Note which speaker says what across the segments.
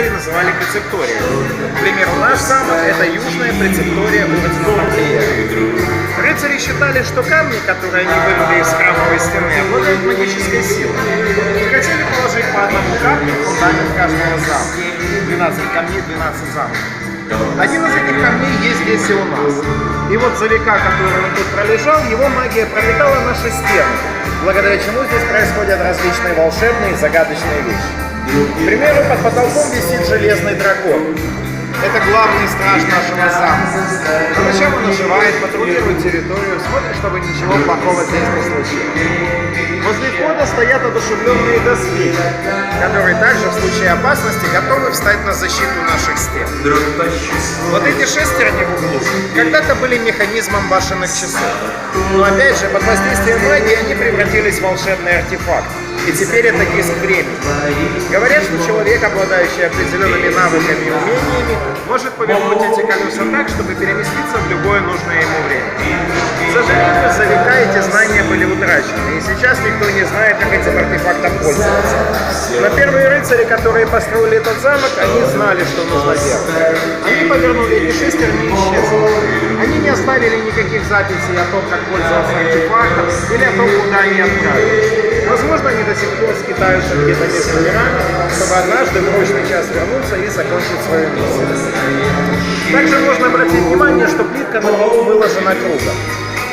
Speaker 1: рыцари называли прецепторией. К примеру, наш замок – это южная прецептория ордена Тамплиера. Рыцари считали, что камни, которые они вырыли из храмовой стены, обладают магической силой. И хотели положить по одному камню в фундамент каждого замка. 12 камней, 12 замков. Один из этих камней есть здесь и у нас. И вот за века, которые он тут пролежал, его магия пропитала наши стены, благодаря чему здесь происходят различные волшебные и загадочные вещи. К примеру, под потолком висит железный дракон. Это главный страж нашего замка. По ночам он оживает, патрулирует территорию, смотрит, чтобы ничего плохого здесь не случилось. Возле входа стоят одушевленные доспехи, которые также в случае опасности готовы встать на защиту наших стен. Вот эти шестерни в углу когда-то были механизмом башенных часов. Но опять же, под воздействием магии они превратились в волшебный артефакт. И теперь это диск времени. Говорят, что человек, обладающий определенными навыками и умениями, может повернуть эти колеса так, чтобы переместиться в любое нужное ему время. К сожалению, за века эти знания были утрачены, и сейчас никто не знает, как этим артефактом пользоваться. Но первые рыцари, которые построили этот замок, они знали, что нужно делать. Они повернули эти шестерни и исчезли. Они не оставили никаких записей о том, как пользоваться артефактом или о том, куда они отправились. Возможно, они до сих пор скитаются где-то между мирами, чтобы однажды в мощный час вернуться и закончить свою миссию. Также можно обратить внимание, что плитка на полу выложена кругом.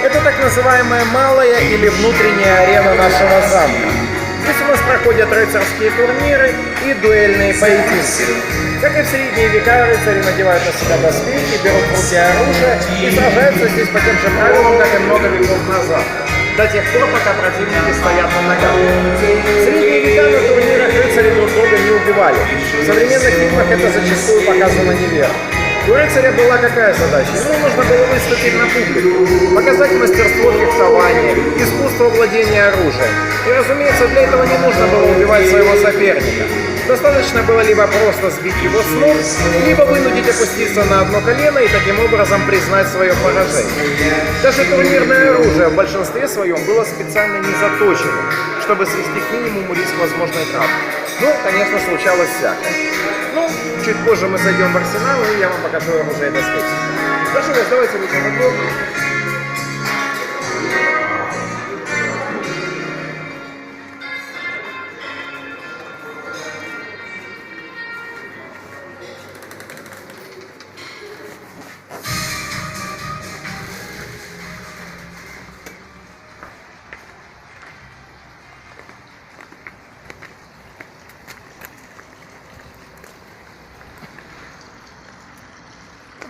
Speaker 1: Это так называемая малая или внутренняя арена нашего замка. Здесь у нас проходят рыцарские турниры и дуэльные поединки. Как и в средние века, рыцари надевают на себя доспехи, берут в руки оружие и сражаются здесь по тем же правилам, как и много веков назад. До тех пор, пока противники стоят на ногах. В средние века на турнирах рыцари друг друга не убивали. В современных фильмах это зачастую показано неверно. У рыцаря была какая задача? Ему нужно было выступить на публику, показать мастерство фехтования, искусство владения оружием. И, разумеется, для этого не нужно было убивать своего соперника. Достаточно было либо просто сбить его с ног, либо вынудить опуститься на одно колено и таким образом признать свое поражение. Даже турнирное оружие в большинстве своем было специально не заточено, чтобы свести к минимуму риск возможной травмы. Ну, конечно, случалось всякое. Чуть позже мы зайдем в арсенал, и я вам покажу оружие до специи. Прошу вас, давайте выйдем на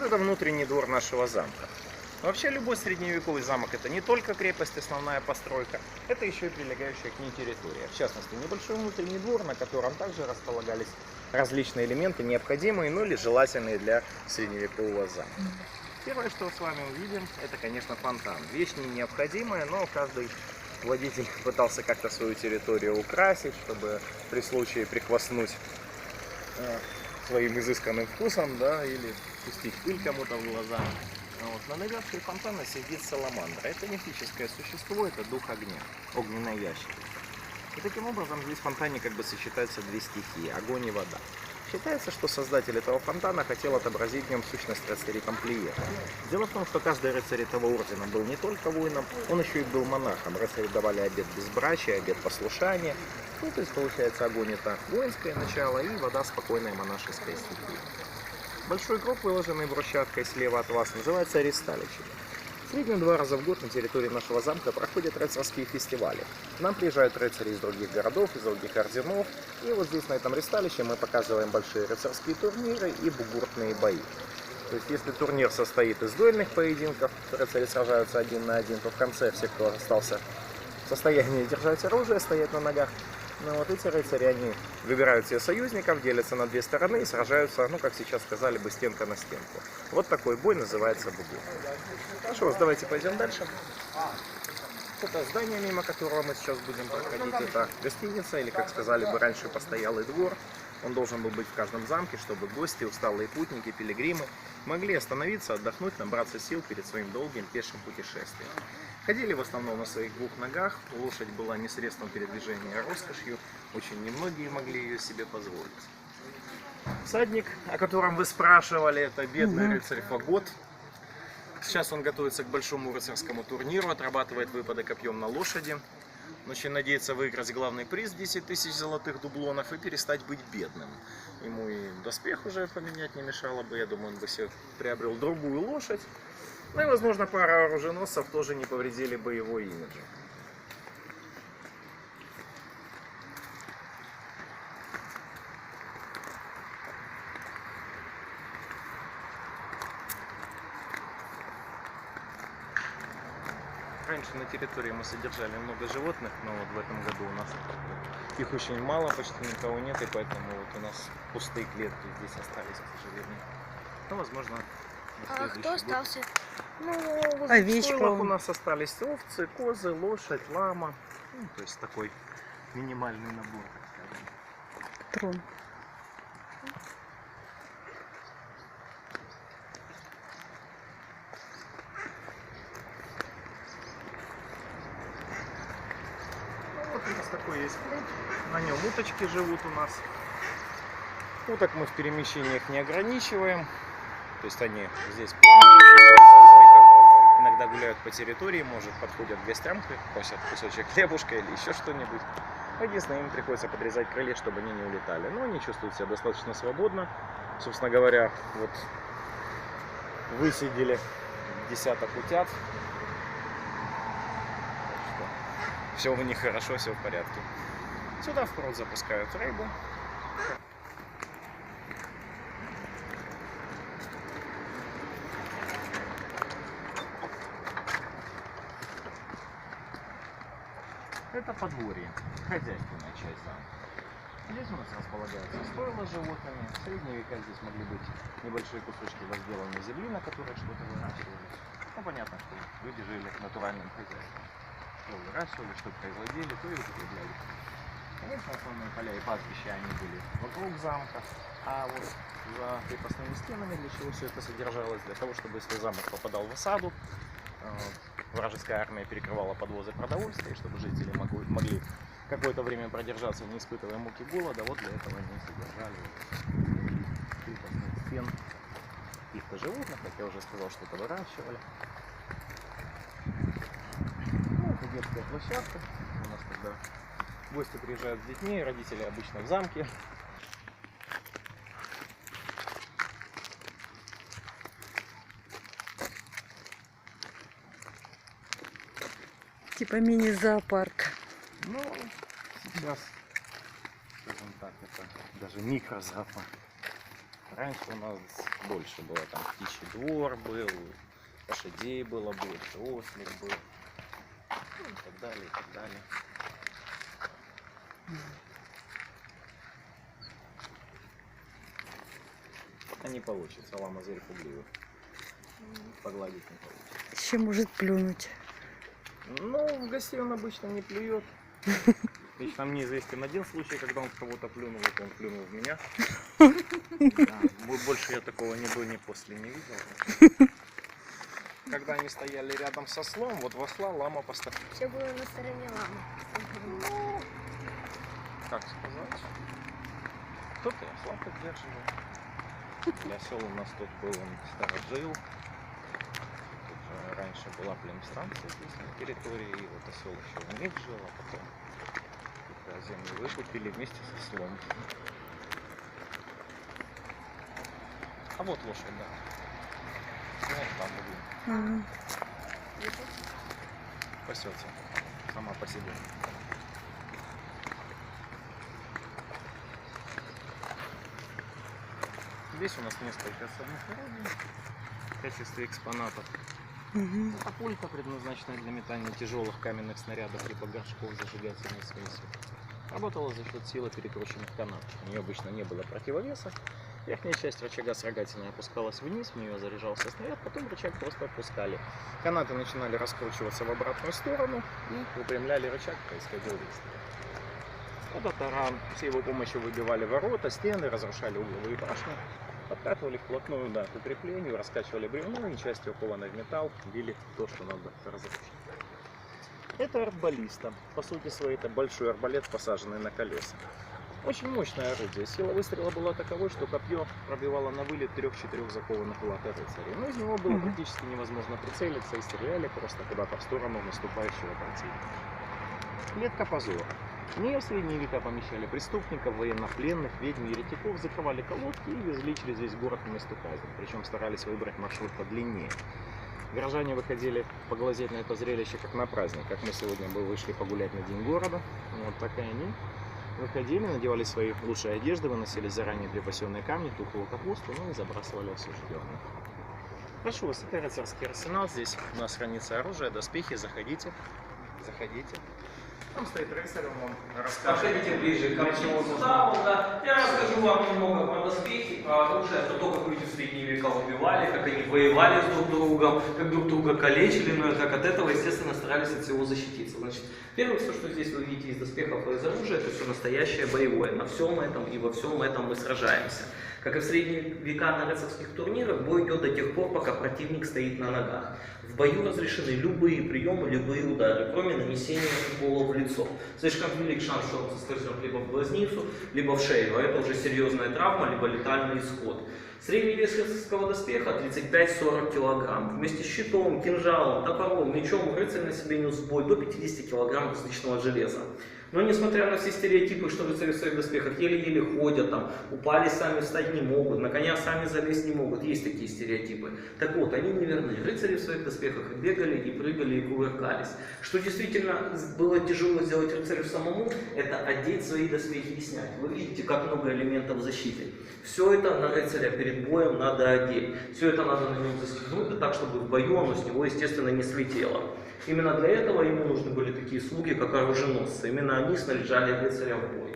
Speaker 1: это внутренний двор нашего замка. Вообще любой средневековый замок это не только крепость, основная постройка, это еще и прилегающая к ней территория. В частности, небольшой внутренний двор, на котором также располагались различные элементы, необходимые, ну или желательные для средневекового замка. Первое, что с вами увидим, это, конечно, фонтан. Вещь не необходимая, но каждый владетель пытался как-то свою территорию украсить, чтобы при случае прихвастнуть э, своим изысканным вкусом, да, или пустить пыль кому-то в глаза. А Вот. На навязке фонтана сидит саламандра. Это мифическое существо, это дух огня, огненная ящерка. И таким образом здесь в фонтане как бы сочетаются две стихии, огонь и вода. Считается, что создатель этого фонтана хотел отобразить в нем сущность рыцарей тамплиера. Дело в том, что каждый рыцарь этого ордена был не только воином, он еще и был монахом. Рыцари давали обет безбрачия, обет послушания. Ну, то есть, получается, огонь это воинское начало и вода спокойная монашеская стихия. Большой гроб, выложенный брусчаткой слева от вас, называется Ристалище. В среднем два раза в год на территории нашего замка проходят рыцарские фестивали. Нам приезжают рыцари из других городов, из других орденов. И вот здесь, на этом ристалище, мы показываем большие рыцарские турниры и бугуртные бои. То есть, если турнир состоит из дуэльных поединков, рыцари сражаются один на один, то в конце все, кто остался в состоянии держать оружие, стоять на ногах, ну вот эти рыцари, они выбирают себе союзников, делятся на две стороны и сражаются, ну как сейчас сказали бы, стенка на стенку. Вот такой бой называется бугур. Хорошо, давайте пойдем дальше. Это здание, мимо которого мы сейчас будем проходить, это гостиница, или, как сказали бы раньше, постоялый двор. Он должен был быть в каждом замке, чтобы гости, усталые путники, пилигримы могли остановиться, отдохнуть, набраться сил перед своим долгим пешим путешествием. Ходили в основном на своих двух ногах, лошадь была не средством передвижения, а роскошью, очень немногие могли ее себе позволить. Всадник, о котором вы спрашивали, это бедный
Speaker 2: Мгм.
Speaker 1: рыцарь Фагот. Сейчас он готовится к большому рыцарскому турниру, отрабатывает выпады копьем на лошади. Очень надеется выиграть главный приз 10 тысяч золотых дублонов и перестать быть бедным. Ему и доспех уже поменять не мешало бы, я думаю, он бы себе приобрел другую лошадь. Ну и, возможно, пара оруженосцев тоже не повредили бы его имиджа. Раньше на территории мы содержали много животных, но вот в этом году у нас их очень мало, почти никого нет, и поэтому вот у нас пустые клетки здесь остались, к сожалению. Ну, возможно,
Speaker 3: А кто остался?
Speaker 1: Ну,
Speaker 2: Овечка
Speaker 1: стойлов у нас остались овцы, козы, лошадь, лама. Ну, то есть такой минимальный набор, так скажем.
Speaker 2: Трон.
Speaker 1: Вот у нас такой есть пруд. На нем уточки живут у нас. Уток мы в перемещениях не ограничиваем. То есть они здесь иногда гуляют по территории, может подходят к гостям, просят кусочек хлебушка или еще что-нибудь. Единственное, им приходится подрезать крылья, чтобы они не улетали. Но они чувствуют себя достаточно свободно. Собственно говоря, вот высидели десяток утят. Все у них хорошо, все в порядке. Сюда в пруд запускают рыбу. Это подворье, хозяйственная часть замка. Здесь у нас располагаются стойла с животными. В средние века здесь могли быть небольшие кусочки возделанной земли, на которой что-то выращивали. Ну, понятно, что люди жили натуральным хозяйством. Что выращивали, что производили, то и употребляли. Конечно, основные поля и пастбища, они были вокруг замка, а вот за крепостными стенами для чего все это содержалось? Для того, чтобы если замок попадал в осаду, э, вражеская армия перекрывала подвозы продовольствия, чтобы жители могли, могли какое-то время продержаться, не испытывая муки голода, вот для этого они содержали крепостных стен каких-то животных, как я уже сказал, что-то выращивали. Ну, это детская площадка. У нас когда гости приезжают с детьми, родители обычно в замке.
Speaker 2: Типа мини-зоопарк.
Speaker 1: Ну, сейчас, скажем так, это даже микрозоопарк. Раньше у нас больше было, там птичий двор был, лошадей было больше, ослик был, ну, и так далее, и так далее. А не получится, лама зверь пугливый. Погладить не получится.
Speaker 2: Еще может плюнуть.
Speaker 1: Ну, в гостей он обычно не плюет. Лично мне известен один случай, когда он в кого-то плюнул, это он плюнул в меня. Да, бо- больше я такого ни до, ни после не видел. Когда они стояли рядом со слом, вот вошла лама поставила.
Speaker 3: Все было на стороне ламы.
Speaker 1: Ну, как сказать, кто-то и осла поддерживал. Для осел у нас тут был он старожил. Раньше была племстанция здесь на территории, и вот осел еще у них жил, а потом когда землю выкупили вместе со слом. А вот лошадь, да. Ну, там углу.
Speaker 2: Мгм.
Speaker 1: пасется сама по себе. Здесь у нас несколько осадных орудий в качестве экспонатов.
Speaker 2: Мгм.
Speaker 1: Катапульта, предназначенная для метания тяжелых каменных снарядов либо горшков зажигательной смеси. Работала за счет силы перекрученных канат. У нее обычно не было противовеса. Верхняя часть рычага с рогатиной опускалась вниз, в нее заряжался снаряд, потом рычаг просто опускали. Канаты начинали раскручиваться в обратную сторону и выпрямляли рычаг, происходил выстрел. Это таран. С его помощью выбивали ворота, стены, разрушали угловые башни. Подкатывали вплотную да, к укреплению, раскачивали бревно и частью окованной в металл били то, что надо разрушить. Это арбалиста. По сути своей, это большой арбалет, посаженный на колеса. Очень мощное орудие. Сила выстрела была таковой, что копье пробивало на вылет трех-четырех закованных в латы рыцарей. Но из него было практически невозможно прицелиться и стреляли просто куда-то в сторону наступающего противника. Клетка позора. Нее в средние века помещали преступников, военнопленных, ведьм, еретиков, закрывали колодки и везли через весь город к месту казни. Причем старались выбрать маршрут подлиннее. Горожане выходили поглазеть на это зрелище как на праздник. Как мы сегодня бы вышли погулять на День города. Вот так и они выходили, надевали свои лучшие одежды, выносили заранее припасенные камни, тухлую капусту, ну и забрасывали осужденных. Прошу вас, это рыцарский арсенал. Здесь у нас хранится оружие, доспехи. Заходите, заходите. Там стоит рыцарь, он вам расскажет.
Speaker 3: Подходите ближе
Speaker 1: нужно.
Speaker 3: сюда, вот, да. Я расскажу вам немного про доспехи, про оружие, про то, как люди в средние века убивали, как они воевали с друг другом, как друг друга калечили, но и как от этого, естественно, старались от всего защититься. Значит, первое, все, что здесь вы видите из доспехов и из оружия, это все настоящее боевое. На всем этом и во всем этом мы сражаемся. Как и в средние века на рыцарских турнирах, бой идет до тех пор, пока противник стоит на ногах. В бою разрешены любые приемы, любые удары, кроме нанесения укола в лицо. Слишком велик шанс, что он соскользнет либо в глазницу, либо в шею, а это уже серьезная травма, либо летальный исход. Средний вес рыцарского доспеха 35-40 кг. Вместе с щитом, кинжалом, топором, мечом рыцарь на себе нес бой до 50 кг различного железа. Но несмотря на все стереотипы, что рыцари в своих доспехах еле-еле ходят, там, упали сами встать не могут, на коня сами залезть не могут, есть такие стереотипы. Так вот, они неверны. Рыцари в своих доспехах и бегали, и прыгали, и кувыркались. Что действительно было тяжело сделать рыцарю самому, это одеть свои доспехи и снять. Вы видите, как много элементов защиты. Все это на рыцаря перед боем надо одеть. Все это надо на нем застегнуть, да так, чтобы в бою оно с него, естественно, не слетело. Именно для этого ему нужны были такие слуги, как оруженосцы. Именно они снаряжали рыцаря в бой.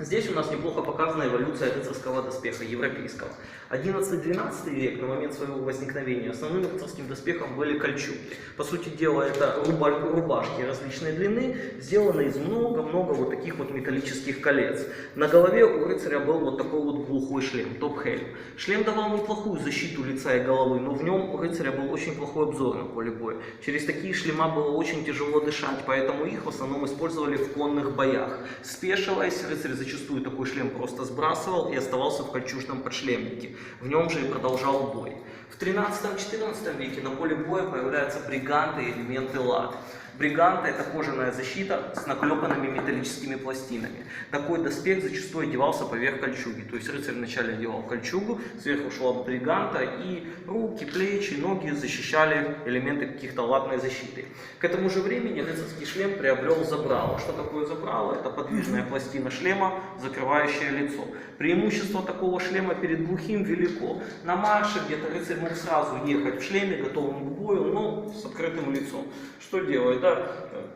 Speaker 3: Здесь у нас неплохо показана эволюция рыцарского доспеха европейского. 11-12 век, на момент своего возникновения, основным рыцарским доспехом были кольчуги. По сути дела, это руба- рубашки различной длины, сделанные из много-много вот таких вот металлических колец. На голове у рыцаря был вот такой вот глухой шлем, топ-хель. Шлем давал неплохую защиту лица и головы, но в нем у рыцаря был очень плохой обзор на поле боя. Через такие шлема было очень тяжело дышать, поэтому их в основном использовали в конных боях. Спешиваясь, рыцарь зачастую такой шлем просто сбрасывал и оставался в кольчужном подшлемнике. В нем же и продолжал бой. В 13-14 веке на поле боя появляются бриганты и элементы лад. Бриганта – это кожаная защита с наклепанными металлическими пластинами. Такой доспех зачастую одевался поверх кольчуги. То есть рыцарь вначале одевал кольчугу, сверху шла бриганта, и руки, плечи, ноги защищали элементы каких-то латной защиты. К этому же времени рыцарский шлем приобрел забрало. Что такое забрало? Это подвижная пластина шлема, закрывающая лицо. Преимущество такого шлема перед глухим велико. На марше где-то рыцарь мог сразу ехать в шлеме, готовым к бою, но с открытым лицом. Что делать? Да?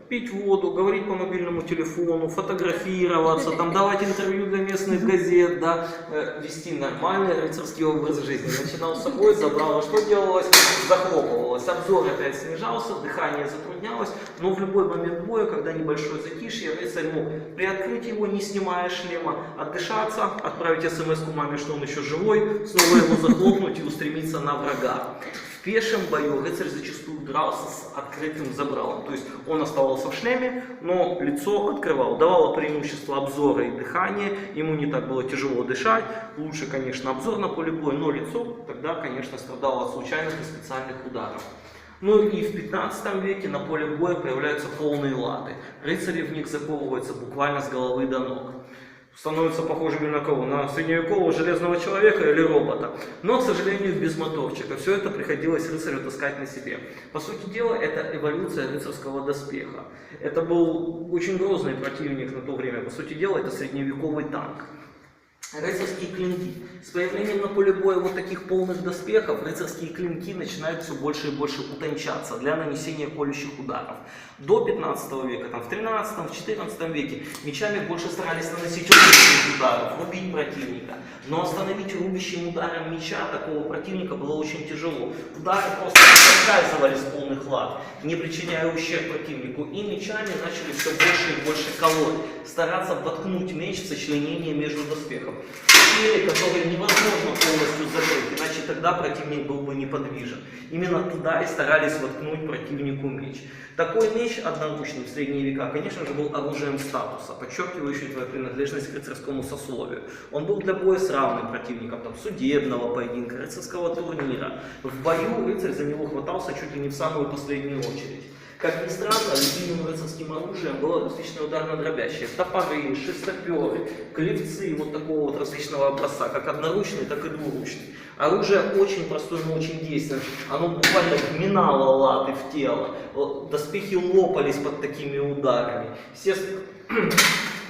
Speaker 3: Пить воду, говорить по мобильному телефону, фотографироваться, там, давать интервью для местных газет, да, э, вести нормальный рыцарский образ жизни. Начинал с собой, забрало, что делалось? Захлопывалось. Обзор опять снижался, дыхание затруднялось, но в любой момент боя, когда небольшое затишье, рыцарь мог приоткрыть его, не снимая шлема, отдышаться, отправить смс маме, что он еще живой, снова его захлопнуть и устремиться на врага. Пешем бою рыцарь зачастую дрался с открытым забралом. То есть он оставался в шлеме, но лицо открывал. Давало преимущество обзора и дыхания. Ему не так было тяжело дышать. Лучше, конечно, обзор на поле боя, но лицо тогда, конечно, страдало от случайных и специальных ударов. Ну и в 15 веке на поле боя появляются полные латы. Рыцари в них заковываются буквально с головы до ног становятся похожими на кого? На средневекового железного человека или робота. Но, к сожалению, без моторчика. Все это приходилось рыцарю таскать на себе. По сути дела, это эволюция рыцарского доспеха. Это был очень грозный противник на то время. По сути дела, это средневековый танк. Рыцарские клинки. С появлением на поле боя вот таких полных доспехов, рыцарские клинки начинают все больше и больше утончаться для нанесения колющих ударов. До 15 века, там, в 13 в 14 веке мечами больше старались наносить рубящих ударов, рубить противника. Но остановить рубящим ударом меча такого противника было очень тяжело. Удары просто соскальзывали с полных лад, не причиняя ущерб противнику. И мечами начали все больше и больше колоть, стараться воткнуть меч в сочленение между доспехов. Теле, которое невозможно полностью закрыть, иначе тогда противник был бы неподвижен. Именно туда и старались воткнуть противнику меч. Такой меч одноручный в средние века, конечно же, был оружием статуса, подчеркивающий твою принадлежность к рыцарскому сословию. Он был для боя с равным противником, там, судебного поединка, рыцарского турнира. В бою рыцарь за него хватался чуть ли не в самую последнюю очередь. Как ни странно, любимым рыцарским оружием было различные ударно-дробящие. Топоры, шестоперы, клевцы вот такого вот различного образца, как одноручный, так и двуручный. Оружие очень простое, но очень действенное. Оно буквально вминало латы в тело. Доспехи лопались под такими ударами. Естественно,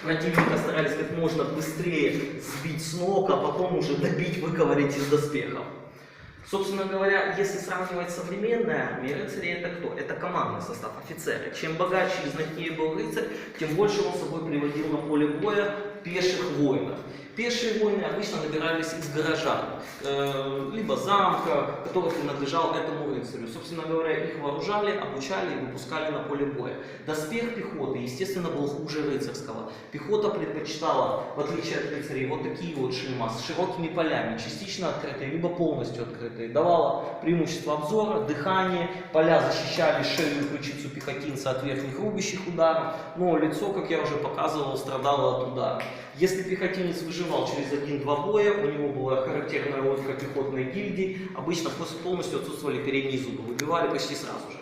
Speaker 3: противника старались как можно быстрее сбить с ног, а потом уже добить, выковырять из доспехов. Собственно говоря, если сравнивать с современной армией, рыцари это кто? Это командный состав, офицеры. Чем богаче и знатнее был рыцарь, тем больше он собой приводил на поле боя пеших воинов. Пешие воины обычно набирались из горожан, э, либо замка, который принадлежал этому рыцарю. Собственно говоря, их вооружали, обучали и выпускали на поле боя. Доспех пехоты, естественно, был хуже рыцарского. Пехота предпочитала, в отличие от рыцарей, вот такие вот шлема с широкими полями, частично открытые, либо полностью открытые. Давала преимущество обзора, дыхания, поля защищали шею и ключицу пехотинца от верхних рубящих ударов, но лицо, как я уже показывал, страдало от удара. Если пехотинец выживал через один-два боя, у него была характерная лодка пехотной гильдии, обычно после полностью отсутствовали передние зубы, выбивали почти сразу же.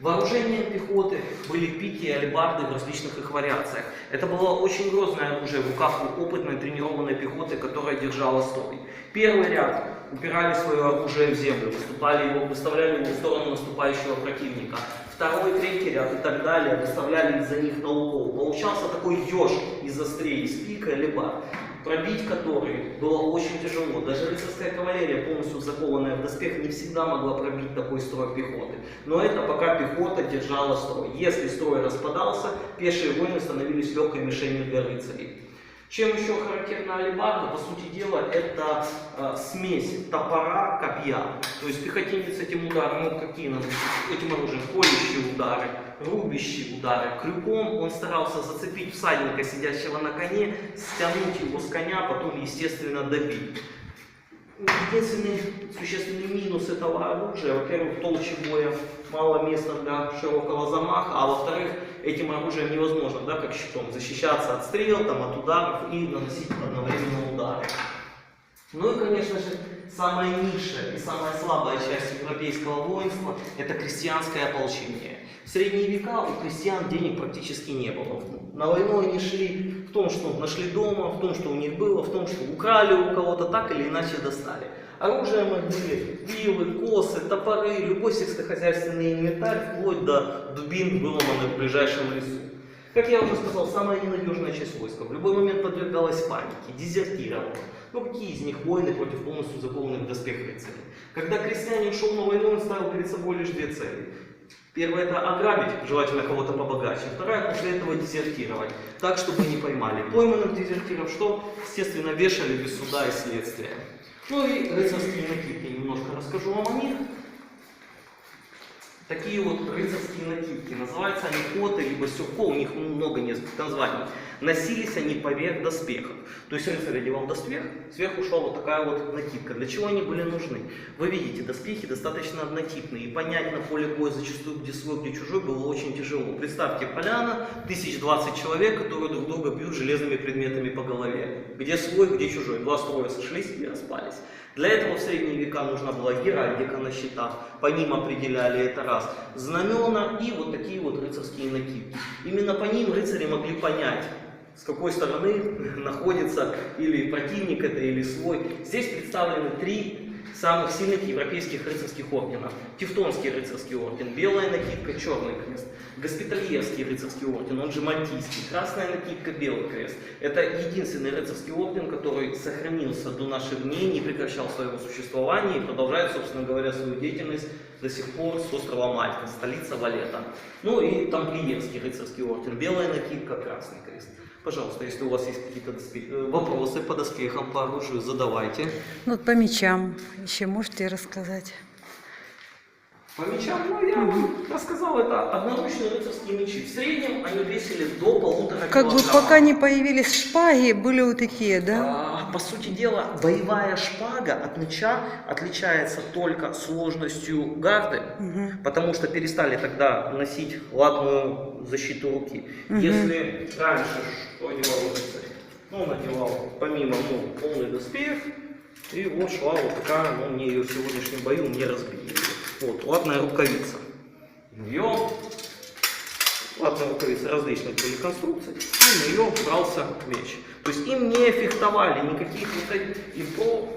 Speaker 3: Вооружением пехоты были пики и алебарды в различных их вариациях. Это было очень грозное оружие в руках у опытной тренированной пехоты, которая держала строй. Первый ряд упирали свое оружие в землю, выставляли его в сторону наступающего противника. Второй, третий ряд и так далее выставляли из-за них на укол. Получался такой еж из острей, из пика или пробить который было очень тяжело. Даже рыцарская кавалерия, полностью закованная в доспех, не всегда могла пробить такой строй пехоты. Но это пока пехота держала строй. Если строй распадался, пешие воины становились легкой мишенью для рыцарей. Чем еще характерна алебарда? По сути дела, это э, смесь топора, копья. То есть пехотинец этим ударом, ну какие наносит этим оружием? Колющие удары, рубящие удары. Крюком он старался зацепить всадника, сидящего на коне, стянуть его с коня, потом, естественно, добить. Единственный существенный минус этого оружия, во-первых, толще боя мало места для широкого замаха, а во-вторых, этим оружием невозможно, да, как щитом, защищаться от стрел, там, от ударов и наносить одновременно удары. Ну и, конечно же, самая низшая и самая слабая часть европейского воинства – это крестьянское ополчение. В средние века у крестьян денег практически не было. На войну они шли в том, что нашли дома, в том, что у них было, в том, что украли у кого-то, так или иначе достали. Оружием их были вилы, косы, топоры, любой сельскохозяйственный инвентарь, вплоть до дубин, выломанных в ближайшем лесу. Как я уже сказал, самая ненадежная часть войска в любой момент подвергалась панике, дезертировала. Ну какие из них воины против полностью закованных в доспех рыцарей? Когда крестьянин шел на войну, он ставил перед собой лишь две цели. Первое это ограбить, желательно кого-то побогаче. Вторая после этого дезертировать, так чтобы не поймали. Пойманных дезертиров что? Естественно, вешали без суда и следствия. Ну и рыцарские накидки, немножко расскажу вам о них. Такие вот рыцарские накидки, называются они коты, либо сюрко, у них много нескольких названий. Носились они поверх доспехов. То есть рыцарь одевал доспех, сверху шла вот такая вот накидка. Для чего они были нужны? Вы видите, доспехи достаточно однотипные, и понять на поле боя зачастую, где свой, где чужой, было очень тяжело. Представьте, поляна, тысяч двадцать человек, которые друг друга бьют железными предметами по голове. Где свой, где чужой. Два строя сошлись и распались. Для этого в средние века нужна была геральдика на щитах, по ним определяли это раз, знамена и вот такие вот рыцарские накидки. Именно по ним рыцари могли понять, с какой стороны находится или противник это, или свой. Здесь представлены три самых сильных европейских рыцарских орденов. Тевтонский рыцарский орден, белая накидка, черный крест. Госпитальерский рыцарский орден, он же Мальтийский, красная накидка, белый крест. Это единственный рыцарский орден, который сохранился до наших дней, не прекращал своего существования и продолжает, собственно говоря, свою деятельность до сих пор с острова Мальта, столица Валета. Ну и тамплиерский рыцарский орден, белая накидка, красный крест. Пожалуйста, если у вас есть какие-то э, вопросы по доспехам, по оружию, задавайте.
Speaker 2: Ну, по мечам еще можете рассказать?
Speaker 3: По мечам, ну, я вам рассказал, это одноручные рыцарские мечи. В среднем они весили до полутора
Speaker 2: Как бы пока не появились шпаги, были вот такие, да?
Speaker 3: А, по сути дела, боевая шпага от меча отличается только сложностью гарды,
Speaker 2: Мгм.
Speaker 3: потому что перестали тогда носить латную защиту руки.
Speaker 2: Мгм.
Speaker 3: Если раньше что одевал рыцарь? Ну, он надевал помимо ну, полный доспех, и вот шла вот такая, ну, мне ее в сегодняшнем бою не разбили. Вот, латная рукавица. Ее латная рукавица различных были конструкций, и на нее брался меч. То есть им не фехтовали никаких вот этих, и то,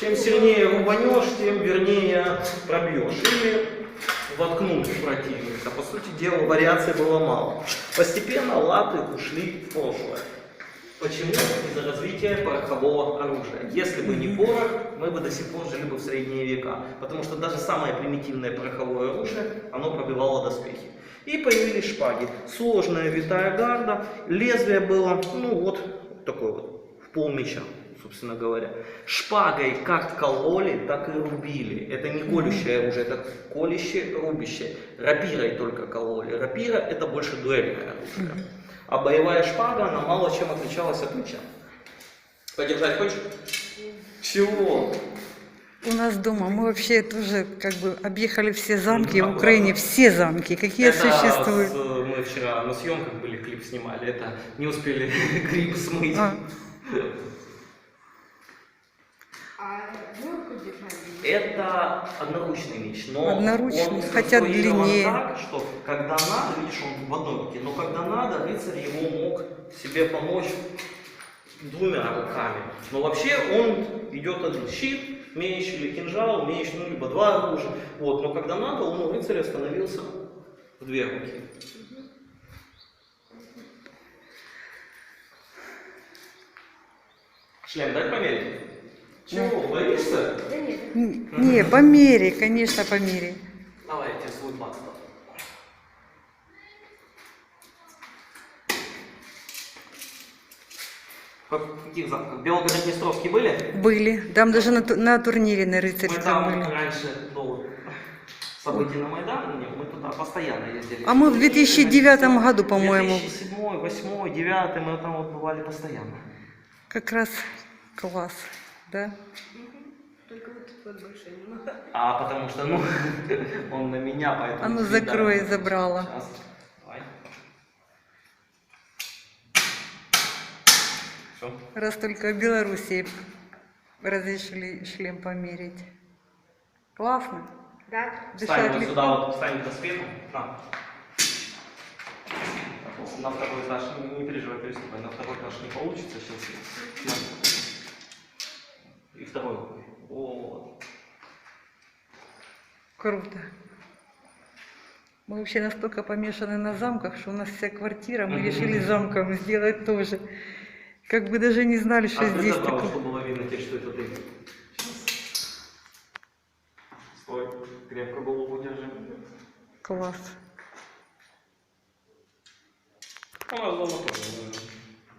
Speaker 3: чем сильнее рубанешь, тем вернее пробьешь. Или воткнуть в противника. По сути дела, вариаций было мало. Постепенно латы ушли в прошлое. Почему? Из-за развития порохового оружия. Если бы не порох, мы бы до сих пор жили бы в средние века. Потому что даже самое примитивное пороховое оружие, оно пробивало доспехи. И появились шпаги. Сложная витая гарда. Лезвие было, ну вот, такое вот, в полмеча, собственно говоря. Шпагой как кололи, так и рубили. Это не колющее оружие, это колющее, рубящее. Рапирой только кололи. Рапира это больше дуэльное оружие. А боевая шпага, она мало чем отличалась от меча. Подержать хочешь? Чего?
Speaker 2: У нас дома мы вообще тоже как бы объехали все замки в Украине, все замки, какие
Speaker 3: Это
Speaker 2: существуют.
Speaker 3: с- мы вчера на съемках были, клип снимали, это не успели гриб смыть.
Speaker 2: А.
Speaker 4: А?
Speaker 3: Это одноручный меч, но
Speaker 2: Одноручный,
Speaker 3: он
Speaker 2: хотя длиннее.
Speaker 3: так, что когда надо, видишь, он в одной руке, но когда надо, рыцарь ему мог себе помочь двумя руками. Но вообще он идет один щит, меч или кинжал, меч, ну либо два оружия. Вот, но когда надо, он у рыцаря становился в две руки. Шлем дать померить? Чего, боишься?
Speaker 4: Да нет.
Speaker 2: Не, по мере, конечно, по мере.
Speaker 3: Давай, я тебе свой план Как- каких замках? В Белгород-Днестровске были?
Speaker 2: Были. Там даже на, на турнире на
Speaker 3: Мы
Speaker 2: рыцарском
Speaker 3: там
Speaker 2: были.
Speaker 3: раньше до событий на Майдане, мы туда постоянно ездили.
Speaker 2: А мы в 2009 году, по-моему,
Speaker 3: 2007, 2008, 2009 мы там вот бывали постоянно.
Speaker 2: как раз класс, да?
Speaker 4: Только вот такой большой немного.
Speaker 3: А потому что, ну, он на меня, поэтому...
Speaker 2: А ну, закрой, забрала.
Speaker 3: Сейчас. Давай. Все.
Speaker 2: Раз только в Белоруссии разрешили шлем померить. Классно.
Speaker 4: Да?
Speaker 3: Встань вот
Speaker 2: легко.
Speaker 3: сюда, вот встань по свету. На. На второй этаж, не, переживай, переступай, на второй этаж не получится сейчас. На. И второй. Вот.
Speaker 2: Круто. Мы вообще настолько помешаны на замках, что у нас вся квартира, мы решили замком сделать тоже. Как бы даже не знали, что
Speaker 3: а
Speaker 2: здесь такое.
Speaker 3: чтобы было видно тебе, что это ты. Сейчас. Стой, крепко голову держи.
Speaker 2: Класс.
Speaker 3: У нас дома тоже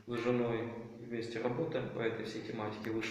Speaker 3: мы с женой вместе работаем по этой всей тематике. Вышел